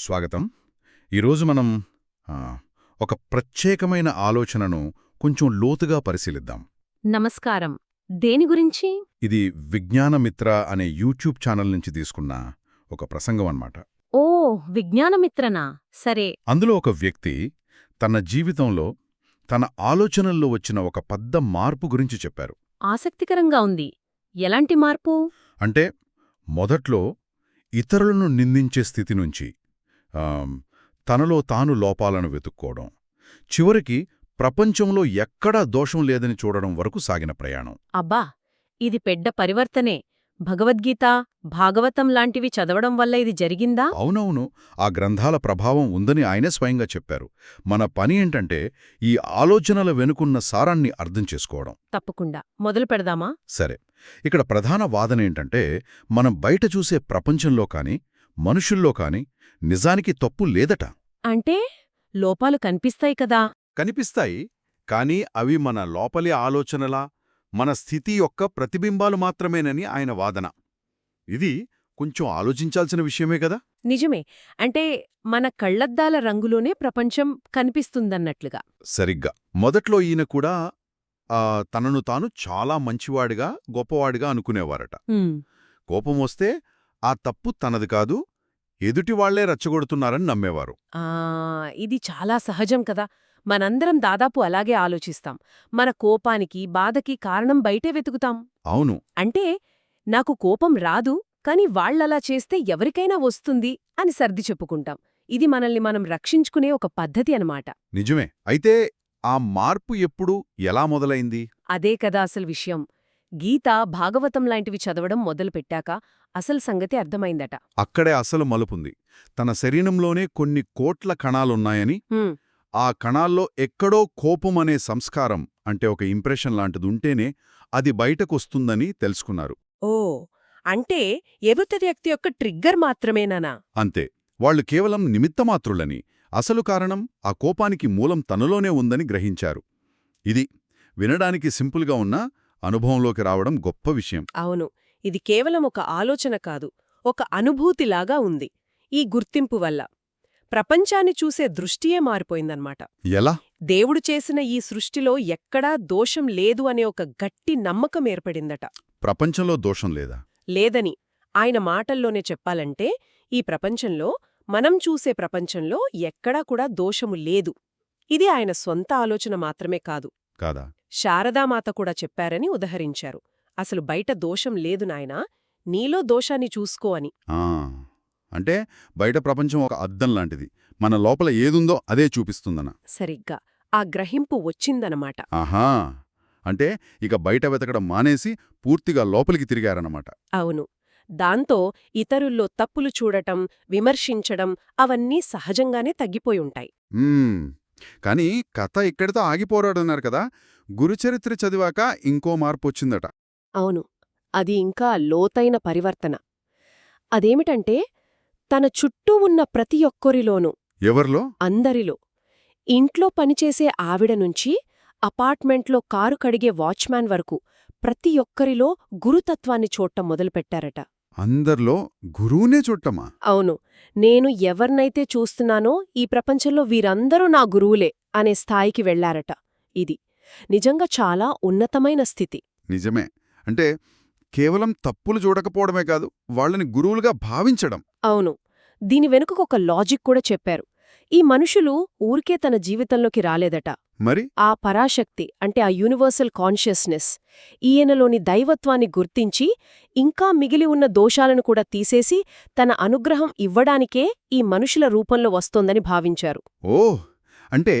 స్వాగతం. ఈరోజు మనం ఒక ప్రత్యేకమైన ఆలోచనను కొంచెం లోతుగా పరిశీలిద్దాం. నమస్కారం. దేని గురించి? ఇది విజ్ఞానమిత్ర అనే యూట్యూబ్ ఛానల్ నుంచి తీసుకున్న ఒక ప్రసంగం అన్నమాట. ఓ విజ్ఞానమిత్రనా? సరే. అందులో ఒక వ్యక్తి తన జీవితంలో తన ఆలోచనల్లో వచ్చిన ఒక పెద్ద మార్పు గురించి చెప్పారు. ఆసక్తికరంగా ఉంది. ఎలాంటి మార్పు? అంటే మొదట్లో ఇతరులను నిందించే స్థితి నుంచి తనలో తాను లోపాలను వెతుక్కోవడం. చివరికి ప్రపంచంలో ఎక్కడా దోషం లేదని చూడడం వరకు సాగిన ప్రయాణం. అబ్బా! ఇది పెద్ద పరివర్తనే. భగవద్గీత భాగవతం లాంటివి చదవడం వల్ల ఇది జరిగిందా? అవునవును. ఆ గ్రంథాల ప్రభావం ఉందని ఆయనే స్వయంగా చెప్పారు. మన పని ఏంటంటే ఈ ఆలోచనల వెనుకున్న సారాన్ని అర్థం చేసుకోవడం. తప్పకుండా. మొదలు పెడదామా? సరే. ఇక్కడ ప్రధాన వాదన ఏంటంటే మనం బయట చూసే ప్రపంచంలో కాని మనుషుల్లో కాని నిజానికి తప్పు లేదట. అంటే లోపాలు కనిపిస్తాయి కదా. కనిపిస్తాయి కానీ అవి మన లోపలి ఆలోచనలా మన స్థితి యొక్క ప్రతిబింబాలు మాత్రమేనని ఆయన వాదన. ఇది కొంచెం ఆలోచించాల్సిన విషయమే కదా. నిజమే అంటే మన కళ్ళద్దాల రంగులోనే ప్రపంచం కనిపిస్తుందన్నట్లుగా. సరిగ్గా. మొదట్లో ఈయన కూడా తనను తాను చాలా మంచివాడిగా గొప్పవాడిగా అనుకునేవారట. కోపం వస్తే ఆ తప్పు తనది కాదు ఎదుటివాళ్ళే రచ్చగొడుతున్నారని నమ్మేవారు. ఆ ఇది చాలా సహజం కదా. మనందరం దాదాపు అలాగే ఆలోచిస్తాం. మన కోపానికి బాధకి కారణం బయటే వెతుకుతాం. అవును. అంటే నాకు కోపం రాదు కాని వాళ్ళలా చేస్తే ఎవరికైనా వస్తుంది అని సర్ది చెప్పుకుంటాం. ఇది మనల్ని మనం రక్షించుకునే ఒక పద్ధతి అన్నమాట. నిజమే. అయితే ఆ మార్పు ఎప్పుడు ఎలా మొదలైంది? అదే కదా అసలు విషయం. గీత భాగవతం లాంటివి చదవడం మొదలుపెట్టాక అసలు సంగతి అర్థమైందట. అక్కడే అసలు మలుపుంది. తన శరీరంలోనే కొన్ని కోట్ల కణాలున్నాయని ఆ కణాల్లో ఎక్కడో కోపం అనే సంస్కారం అంటే ఒక ఇంప్రెషన్ లాంటిదుంటేనే అది బయటకొస్తుందని తెలుసుకున్నారు. ఓ అంటే ఎదుట వ్యక్తి యొక్క ట్రిగ్గర్ మాత్రమేనా అంతే. వాళ్ళు కేవలం నిమిత్తమాత్రులని. అసలు కారణం ఆ కోపానికి మూలం తనలోనే ఉందని గ్రహించారు. ఇది వినడానికి సింపుల్గా ఉన్నా అనుభవంలోకి రావడం గొప్ప విషయం. అవును. ఇది కేవలం ఒక ఆలోచన కాదు ఒక అనుభూతిలాగా ఉంది ఈ గుర్తింపు వల్ల. ప్రపంచాన్ని చూసే దృష్టియే మారిపోయిందన్నమాట. ఎలా? దేవుడు చేసిన ఈ సృష్టిలో ఎక్కడా దోషం లేదు అనే ఒక గట్టి నమ్మకం ఏర్పడిందట. ప్రపంచంలో దోషం లేదా? లేదని ఆయన మాటల్లోనే చెప్పాలంటే ఈ ప్రపంచంలో మనం చూసే ప్రపంచంలో ఎక్కడా కూడా దోషము లేదు. ఇది ఆయన సొంత ఆలోచన మాత్రమే కాదు. కాదా? శారదామాత కూడా చెప్పారని ఉదహరించారు. అసలు బయట దోషం లేదు నాయనా నీలో దోషాన్ని చూసుకో అని. ఆ, అంటే బయట ప్రపంచం ఒక అద్దం లాంటిది. మన లోపల ఏదుందో అదే చూపిస్తుందన. సరిగ్గా. ఆ గ్రహింపు వచ్చిందనమాట. ఆహా! అంటే ఇక బయట వెతకడం మానేసి పూర్తిగా లోపలికి తిరిగారన్నమాట అవును. దాంతో ఇతరుల్లో తప్పులు చూడటం విమర్శించడం అవన్నీ సహజంగానే తగ్గిపోయుంటాయి. కానీ కథ ఇక్కడితో ఆగిపోరాడన్నారు కదా! గురుచరిత్ర చదివాక ఇంకో మార్పు వచ్చిందట అవును. అది ఇంకా లోతైన పరివర్తన. అదేమిటంటే తన చుట్టూ ఉన్న ప్రతి ఒక్కరిలోనూ ఎవరిలో? అందరిలో ఇంట్లో పనిచేసే ఆవిడ నుంచి అపార్ట్మెంట్లో కారు కడిగే వాచ్మ్యాన్ వరకు ప్రతి ఒక్కరిలో గురుతత్వాన్ని చూడటం మొదలుపెట్టారట. అందర్లో గురువునే చుట్టమా అవును. నేను ఎవర్నైతే చూస్తున్నానో ఈ ప్రపంచంలో వీరందరూ నా గురువులే అనే స్థాయికి వెళ్ళారట. ఇది నిజంగా చాలా ఉన్నతమైన స్థితి. నిజమే. అంటే కేవలం తప్పులు చూడకపోవడమే కాదు వాళ్ళని గురువులుగా భావించడం. అవును. దీని వెనుకకు ఒక లాజిక్ కూడా చెప్పారు. ఈ మనుషులు ఊరికే తన జీవితంలోకి రాలేదట. మరి? ఆ పరాశక్తి అంటే ఆ యూనివర్సల్ కాన్షియస్నెస్ ఈయనలోని దైవత్వాన్ని గుర్తించి ఇంకా మిగిలి ఉన్న దోషాలను కూడా తీసేసి తన అనుగ్రహం ఇవ్వడానికే ఈ మనుషుల రూపంలో వస్తోందని భావించారు. ఓ అంటే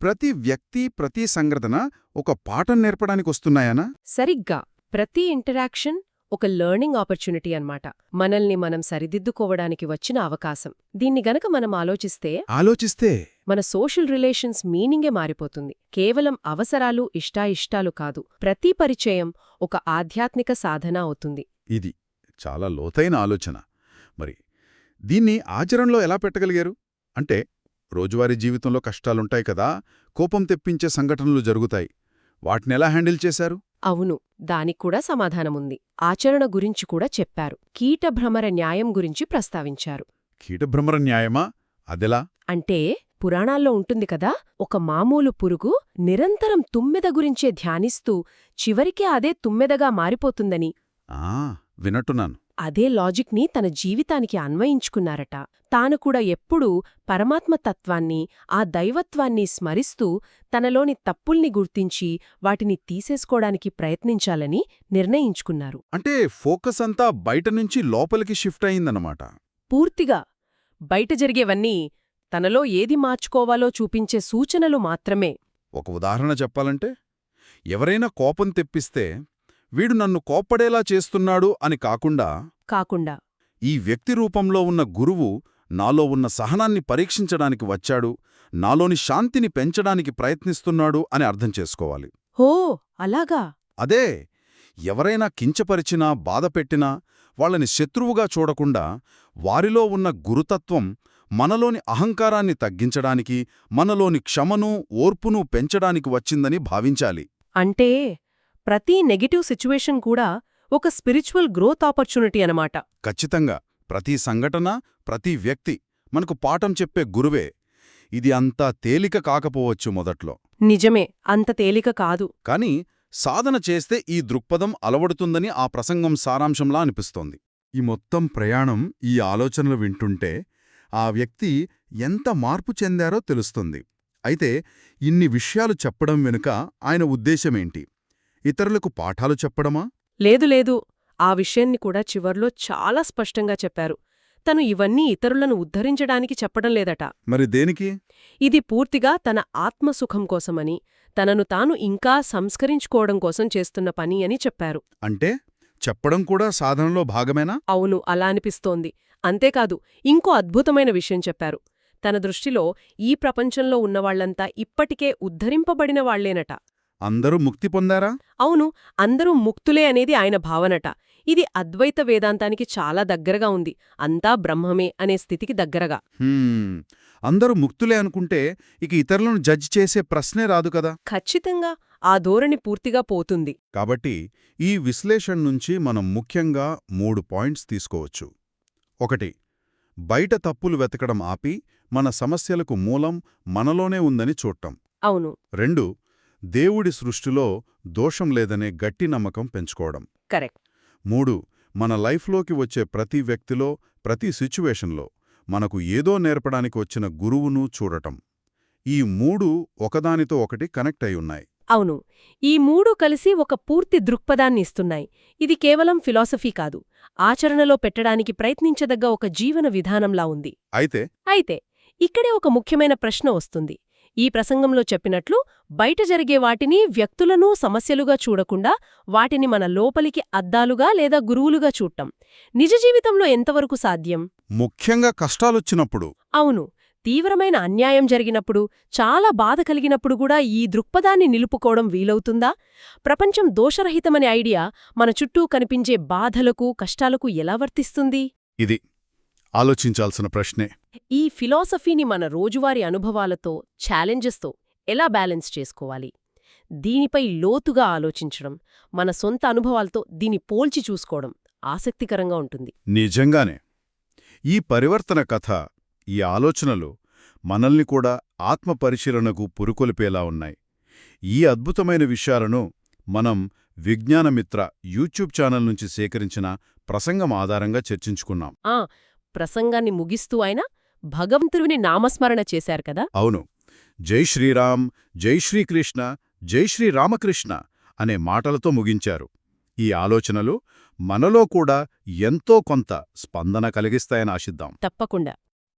ప్రతి వ్యక్తి ప్రతి సంఘటన ఒక పాఠం నేర్పడానికి వస్తున్నాయనా సరిగ్గా. ప్రతి ఇంటరాక్షన్ ఒక లెర్నింగ్ ఆపర్చునిటీ అన్నమాట. మనల్ని మనం సరిదిద్దుకోవడానికి వచ్చిన అవకాశం. దీన్ని గనక మనం ఆలోచిస్తే ఆలోచిస్తే మన సోషల్ రిలేషన్స్ మీనింగే మారిపోతుంది. కేవలం అవసరాలు ఇష్టాయిష్టాలు కాదు. ప్రతి పరిచయం ఒక ఆధ్యాత్మిక సాధన అవుతుంది. ఇది చాలా లోతైన ఆలోచన. మరి దీన్ని ఆచరణలో ఎలా పెట్టగలిగారు? అంటే రోజువారీ జీవితంలో కష్టాలుంటాయి కదా కోపం తెప్పించే సంఘటనలు జరుగుతాయి. వాటినెలా హ్యాండిల్ చేశారు? అవును దానిక్కూడా సమాధానముంది. ఆచరణ గురించి కూడా చెప్పారు. కీటభ్రమర న్యాయం గురించి ప్రస్తావించారు. కీటభ్రమర న్యాయమా? అదెలా? అంటే పురాణాల్లో ఉంటుంది కదా ఒక మామూలు పురుగు నిరంతరం తుమ్మెద గురించే ధ్యానిస్తూ చివరికి అదే తుమ్మెదగా మారిపోతుందని. ఆ వినట్టున్నాను. అదే లాజిక్ని తన జీవితానికి అన్వయించుకున్నారట. తాను కూడా ఎప్పుడూ పరమాత్మ తత్వాన్ని ఆ దైవత్వాన్ని స్మరిస్తూ తనలోని తప్పుల్ని గుర్తించి వాటిని తీసేసుకోవడానికి ప్రయత్నించాలని నిర్ణయించుకున్నారు. అంటే ఫోకస్ అంతా బయట నుంచి లోపలికి షిఫ్ట్ అయిందన్నమాట. పూర్తిగా బయట జరిగేవన్నీ తనలో ఏది మార్చుకోవాలో చూపించే సూచనలు మాత్రమే. ఒక ఉదాహరణ చెప్పాలంటే ఎవరైనా కోపం తెప్పిస్తే వీడు నన్ను కోప్పడేలా చేస్తున్నాడు అని కాకుండా కాకుండా ఈ వ్యక్తి రూపంలో ఉన్న గురువు నాలో ఉన్న సహనాన్ని పరీక్షించడానికి వచ్చాడు నాలోని శాంతిని పెంచడానికి ప్రయత్నిస్తున్నాడు అని అర్థం చేసుకోవాలి. హో అలాగా? అదే ఎవరైనా కించపరిచినా బాధపెట్టినా వాళ్ళని శత్రువుగా చూడకుండా వారిలో ఉన్న గురుతత్వం మనలోని అహంకారాన్ని తగ్గించడానికి మనలోని క్షమను ఓర్పును పెంచడానికి వచ్చిందని భావించాలి. అంటే ప్రతి నెగటివ్ సిచ్యువేషన్ కూడా ఒక స్పిరిచువల్ గ్రోత్ ఆపర్చునిటీ అనమాట ఖచ్చితంగా. ప్రతి సంఘటన ప్రతి వ్యక్తి మనకు పాఠం చెప్పే గురువే. ఇది అంత తేలిక కాకపోవచ్చు మొదట్లో. నిజమే. అంత తేలిక కాదు. కాని సాధన చేస్తే ఈ దృక్పథం అలవడుతుందని ఆ ప్రసంగం సారాంశంలా అనిపిస్తోంది. ఈ మొత్తం ప్రయాణం ఈ ఆలోచనలు వింటుంటే ఆ వ్యక్తి ఎంత మార్పు చెందారో తెలుస్తుంది. అయితే ఇన్ని విషయాలు చెప్పడం వెనుక ఆయన ఉద్దేశమేంటి? ఇతరులకు పాఠాలు చెప్పడమా? లేదు లేదు. ఆ విషయాన్ని కూడా చివర్లో చాలా స్పష్టంగా చెప్పారు. తను ఇవన్నీ ఇతరులను ఉద్ధరించడానికి చెప్పడం లేదట. మరి దేనికి? ఇది పూర్తిగా తన ఆత్మసుఖం కోసమని తనను తాను ఇంకా సంస్కరించుకోవడం కోసం చేస్తున్న పని అని చెప్పారు. అంటే చెప్పడం కూడా సాధనలో భాగమేనా? అవును అలా అనిపిస్తోంది. అంతేకాదు ఇంకో అద్భుతమైన విషయం చెప్పారు. తన దృష్టిలో ఈ ప్రపంచంలో ఉన్నవాళ్ళంతా ఇప్పటికే ఉద్ధరింపబడిన వాళ్ళేనట. అందరూ ముక్తి పొందారా? అవును అందరూ ముక్తులే అనేది ఆయన భావనట. ఇది అద్వైత వేదాంతానికి చాలా దగ్గరగా ఉంది. అంతా బ్రహ్మమే అనే స్థితికి దగ్గరగా. అందరూ ముక్తులే అనుకుంటే ఇక ఇతరులను జడ్జి చేసే ప్రశ్నే రాదు కదా? ఖచ్చితంగా ఆ ధోరణి పూర్తిగా పోతుంది. కాబట్టి ఈ విశ్లేషణ నుంచి మనం ముఖ్యంగా మూడు పాయింట్స్ తీసుకోవచ్చు. ఒకటి బయట తప్పులు వెతకడం ఆపి మన సమస్యలకు మూలం మనలోనే ఉందని చూడటం. అవును. రెండు దేవుడి సృష్టిలో దోషం లేదనే గట్టి నమ్మకం పెంచుకోవడం. కరెక్ట్. మూడు మన లైఫ్లోకి వచ్చే ప్రతి వ్యక్తిలో ప్రతి సిచ్యువేషన్లో మనకు ఏదో నేర్పడానికి వచ్చిన గురువును చూడటం. ఈ మూడు ఒకదానితో ఒకటి కనెక్ట్ అయి ఉన్నాయి. అవును. ఈ మూడు కలిసి ఒక పూర్తి దృక్పథాన్ని ఇస్తున్నాయి. ఇది కేవలం ఫిలాసఫీ కాదు. ఆచరణలో పెట్టడానికి ప్రయత్నించదగ్గ ఒక జీవన విధానంలా ఉంది. అయితే అయితే ఇక్కడే ఒక ముఖ్యమైన ప్రశ్న వస్తుంది. ఈ ప్రసంగంలో చెప్పినట్లు బయట జరిగే వాటిని వ్యక్తులను సమస్యలుగా చూడకుండా వాటిని మన లోపలికి అద్దాలుగా లేదా గురువులుగా చూడటం. నిజ జీవితంలో ఎంతవరకు సాధ్యం? ముఖ్యంగా కష్టాలొచ్చినప్పుడు. అవును. తీవ్రమైన అన్యాయం జరిగినప్పుడు చాలా బాధ కలిగినప్పుడు కూడా ఈ దృక్పథాన్ని నిలుపుకోవడం వీలవుతుందా? ప్రపంచం దోషరహితమనే ఐడియా మన చుట్టూ కనిపించే బాధలకు కష్టాలకు ఎలా వర్తిస్తుంది? ఇది ఆలోచించాల్సిన ప్రశ్నే. ఈ ఫిలాసఫీని మన రోజువారీ అనుభవాలతో ఛాలెంజెస్తో ఎలా బ్యాలెన్స్ చేసుకోవాలి? దీనిపై లోతుగా ఆలోచించడం మన సొంత అనుభవాలతో దీని పోల్చి చూసుకోవడం ఆసక్తికరంగా ఉంటుంది. నిజంగానే. ఈ పరివర్తన కథ ఈ ఆలోచనలు మనల్ని కూడా ఆత్మపరిశీలనకు పురుకొలిపేలా ఉన్నాయి. ఈ అద్భుతమైన విషయాలను మనం విజ్ఞానమిత్ర యూట్యూబ్ ఛానల్ నుంచి సేకరించిన ప్రసంగం ఆధారంగా చర్చించుకున్నాం. ప్రసంగాన్ని ముగిస్తూ ఆయన భగవంతుడిని నామస్మరణ చేశారు కదా? అవును. జై శ్రీరామ్ జై శ్రీకృష్ణ జై శ్రీరామకృష్ణ అనే మాటలతో ముగించారు. ఈ ఆలోచనలు మనలో కూడా ఎంతో కొంత స్పందన కలిగిస్తాయని ఆశిద్దాం. తప్పకుండా.